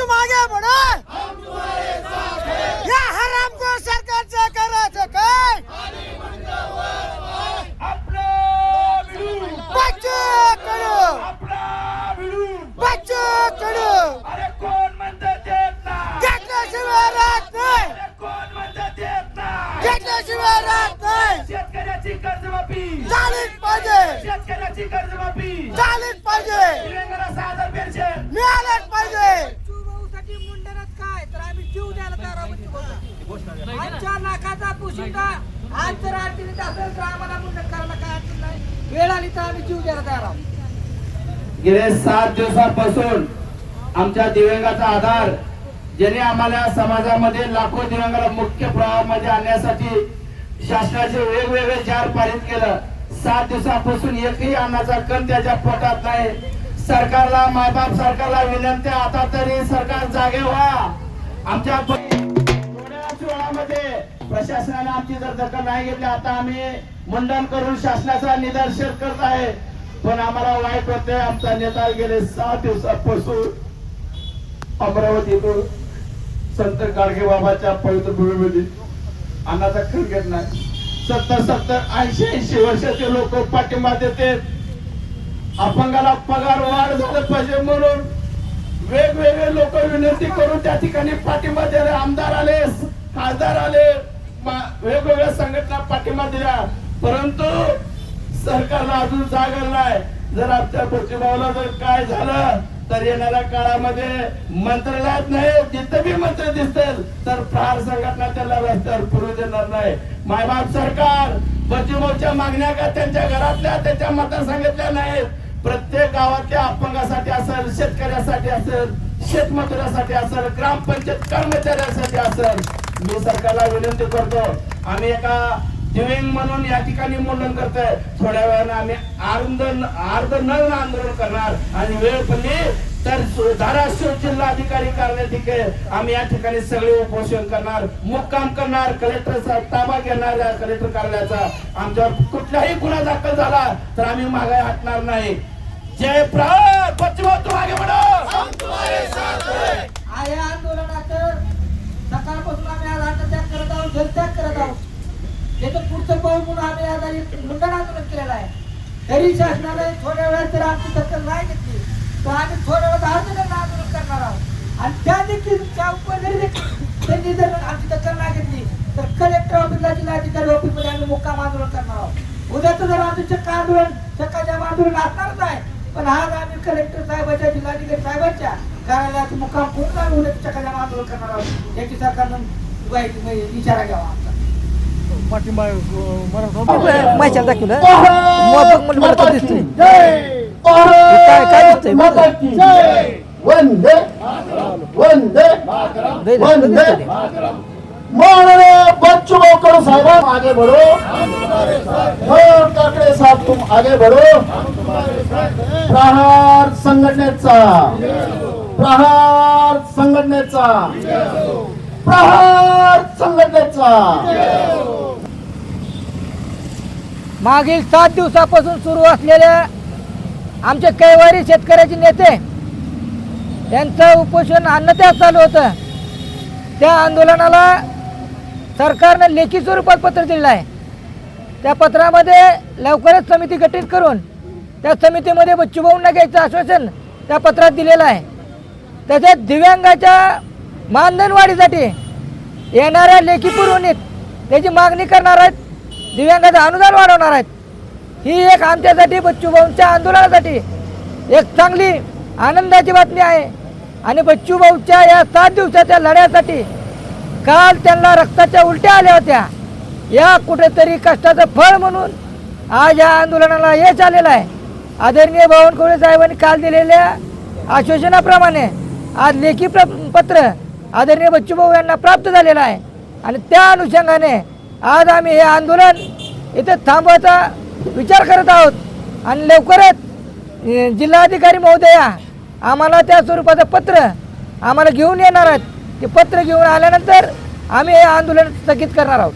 तुम आगे बढ़ो या हराम को सरकारचं करायचं काय? बच्चू कडू बच्चू कडू घेतल्याशिवाय राहत नाही. घेतल्याशिवाय राहत नाही. शेतकऱ्याची कर्जमाफी. झालीच पाहिजे. शेतकऱ्याची कर्जमाफी झालीच पाहिजे दिव्यांगाला सहा हजार पेन्शन मिळालंच पाहिजे भाऊसाठी मुंडनात काय तर आम्ही जीव द्यायला तयार आहोत भाऊसाठी. आमच्या नाकाचा पुशिंदा आज जर अडचणीत असेल तर आम्हाला मुंडन करायला काय अडचण नाही. वेळ आली तर आम्ही जीव द्यायला तयार आहोत. गेले सात दिवसापासून आमच्या दिव्यांगाचा आधार ज्याने आम्हाला समाजामध्ये लाखो दिव्यांगाला मुख्य प्रवाहामध्ये आणण्यासाठी शासनाचे वेगवेगळे जार पारित केलं. सात दिवसापासून एकही अन्नाचा कण त्याच्या पोटात नाही. सरकारला मायबाप सरकारला विनंती आता तरी सरकार जागे व्हा. आमच्या थोड्याच वेळामध्ये प्रशासनाने आमची जर दखल नाही घेतली आता आम्ही मंडन करून शासनाचा निदर्शन करत आहे. पण आम्हाला वाईट होते आमचा नेता गेले सहा दिवसापासून अमरावतीतून संत गाडगे बाबाच्या पवित्र भूमीमध्ये अन्नाचा खर घेत नाही. सत्तर सत्तर ऐंशी ऐंशी वर्षाचे लोक पाठिंबा देते अपंगाला पगार वाढ झालं पाहिजे म्हणून वेगवेगळे लोक विनंती करून त्या ठिकाणी पाठिंबा दिले आमदार आले खासदार आले वेगवेगळ्या संघटना पाठिंबा दिला. परंतु सरकारला अजून जागर नाही जर आमच्या प्रतिभावाला जर काय झालं तर येणाऱ्या काळामध्ये मंत्रालयात नाही जिथे बी मंत्र दिसतील तर प्रहार संघटना त्याला रस्त्यावर पुरू देणार नाही. मायबाप सरकार पश्चिमोच्या मागण्या का त्यांच्या घरातल्या त्यांच्या सांगितल्या नाहीत? प्रत्येक गावातल्या अपंगासाठी असेल शेतकऱ्यासाठी असेल शेतमजुरासाठी असेल ग्रामपंचायत कर्मचाऱ्यासाठी असेल मी सरकारला विनंती करतो आम्ही एका दिव्यांग म्हणून या ठिकाणी मोंडन करतोय. थोड्या वेळानं आम्ही आर्ध अर्ध न आंदोलन करणार आणि वेळ पडली तर धाराशिव जिल्हा अधिकारी कार्यालय आम्ही या ठिकाणी सगळे उपोषण करणार मुक्काम करणार कलेक्टरचा ताबा घेणार या कलेक्टर कार्यालयाचा. आमच्यावर कुठलाही गुन्हा दाखल झाला तर आम्ही मागे हटणार नाही. जय प्रहार बच्चू मागे आगे बढ़ो आ या आंदोलनाचं सकाळपासून आम्ही आज अन्नत्याग करत आहोत जलत्याग करत आहोत त्याचं पुढचं पाऊल म्हणून आम्ही आज आणि मुंडन आंदोलन केलेलं आहे तरी शासनाने थोड्या वेळात जर आमची दखल नाही घेतली. तर आम्ही थोड्या वेळात आंदोलन आंदोलन करणार आहोत. आणि त्या देखील त्या उपजरी देखील त्यांनी जर आमची दखल नाही घेतली तर कलेक्टर ऑफिसला जिल्हाधिकारी ऑफिसमध्ये आम्ही मुक्काम आंदोलन करणार आहोत. उद्याचं जर आमचं चक्क आंदोलन चक्काच्या आंदोलन असणारच आहे पण आज आम्ही कलेक्टर साहेबाच्या जिल्हाधिकारी साहेबांच्या कार्यालयात मुक्काम करून आम्ही उद्या चक्का आंदोलन करणार आहोत. याची सरकारनं ग्वाही- इशारा घ्यावा आमचा. माहिती दाखवलं मोदक म्हणलं मला तर दिसतोय. काय काय दिसतंय? वंदे! वंदे! दैनिक वंदे! दिसतंय. माननीय बच्चू कडू साहब आगे बढ़ो. काकडे साहब तुम आगे बढ़ो. प्रहार संघटनेचा. प्रहार संघटनेचा. प्रहार संघटनेचा. मागील सात दिवसापासून सुरू असलेल्या आमचे कैवारी शेतकऱ्याचे नेते यांचं उपोषण अन्नत्याग चालू होतं. त्या आंदोलनाला सरकारनं लेखी स्वरूपात पत्र दिलेलं आहे. त्या पत्रामध्ये लवकरच समिती गठीत करून त्या समितीमध्ये बच्चूभाऊंना घ्यायचं आश्वासन त्या पत्रात दिलेलं आहे. तसेच दिव्यांगाच्या मानधनवाढीसाठी येणाऱ्या लेखी पुरवणीत त्याची मागणी करणार आहेत दिव्यांगाचं अनुदान वाढवणार आहेत. ही एक आमच्यासाठी बच्चूभाऊंच्या आंदोलनासाठी एक चांगली आनंदाची बातमी आहे. आणि बच्चूभाऊच्या या सात दिवसाच्या लढ्यासाठी काल त्यांना रक्ताच्या उलट्या आल्या होत्या. या कुठेतरी कष्टाचं फळ म्हणून आज या आंदोलनाला यश आलेलं आहे. आदरणीय बावनकुळे साहेबांनी काल दिलेल्या आश्वासनाप्रमाणे आज लेखी प्र पत्र आदरणीय बच्चूभाऊ यांना प्राप्त झालेलं आहे. आणि त्या अनुषंगाने आज आम्ही हे आंदोलन इथे थांबवायचा विचार करत आहोत. आणि लवकरच जिल्हाधिकारी महोदया आम्हाला त्या स्वरूपाचं पत्र आम्हाला घेऊन येणार आहेत. ते पत्र घेऊन आल्यानंतर आम्ही हे आंदोलन स्थगित करणार आहोत.